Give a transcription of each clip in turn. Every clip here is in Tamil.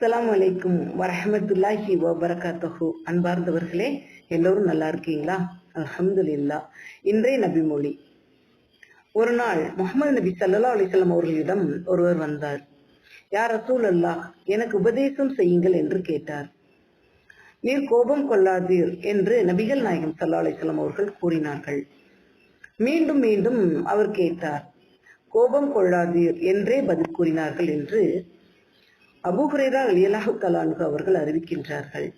அஸ்லாம் வலைக்கும் வரஹமத்துல்லாஹி வபரகாத்தஹு. அன்பார்ந்தவர்களே எல்லோரும் நல்லா இருக்கீங்களா? அல்ஹம்துலில்லா. இன்றைய நபிமொழி. ஒரு நாள் முகமது நபி சல்லா அலிசல்லாம் அவர்களிடம் ஒருவர் வந்தார். யார் ரசூல் அல்லாஹ் எனக்கு உபதேசம் செய்யுங்கள் என்று கேட்டார். நீர் கோபம் கொள்ளாதீர் என்று நபிகள் நாயகம் சல்லா அலிசல்லாம் அவர்கள் கூறினார்கள். மீண்டும் மீண்டும் அவர் கேட்டார். கோபம் கொள்ளாதீர் என்றே பதில் கூறினார்கள் என்று அபுஹுரேரா அலியலாஹு தலான்கு அவர்கள் அறிவிக்கின்றார்கள்.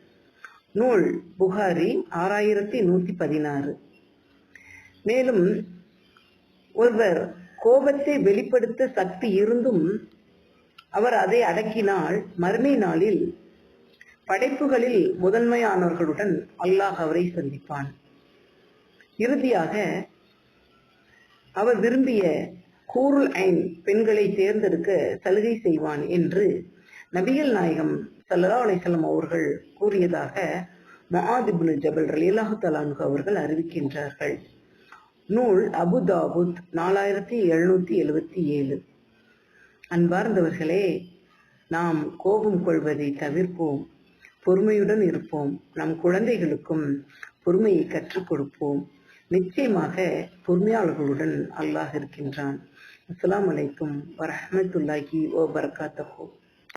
நூல் புகாரி ஆறாயிரத்தி நூத்தி பதினாறு. மேலும் ஒருவர் கோபத்தை வெளிப்படுத்த சக்தி இருந்தும் அவர் அதை அடக்கினால் மறுமை நாளில் படைப்புகளில் முதன்மையானவர்களுடன் அல்லாஹ் அவரை சந்திப்பான். இறுதியாக அவர் விரும்பிய கூருல் ஐன் பெண்களை தேர்ந்தெடுக்க சலுகை செய்வான் என்று நபிகள் நாயகம் சல்லா அலிசல்லம் அவர்கள் கூறியதாக மொஹாதிபுல் ஜபல் ரலியல்லாஹு தலான்கு அவர்கள் அறிவிக்கின்றார்கள். நூல் அபுதாபுத் நாலாயிரத்தி எழுநூத்தி எழுபத்தி ஏழு. அன்பார்ந்தவர்களே நாம் கோபம் கொள்வதை தவிர்ப்போம் பொறுமையுடன் இருப்போம் நம் குழந்தைகளுக்கும் பொறுமையை கற்றுக் கொடுப்போம். நிச்சயமாக பொறுமையாளர்களுடன் அல்லாஹ் இருக்கின்றான். அஸ்லாம் வலைக்கும் வரமத்துல்லாஹி ஓ பரகாத்தகோ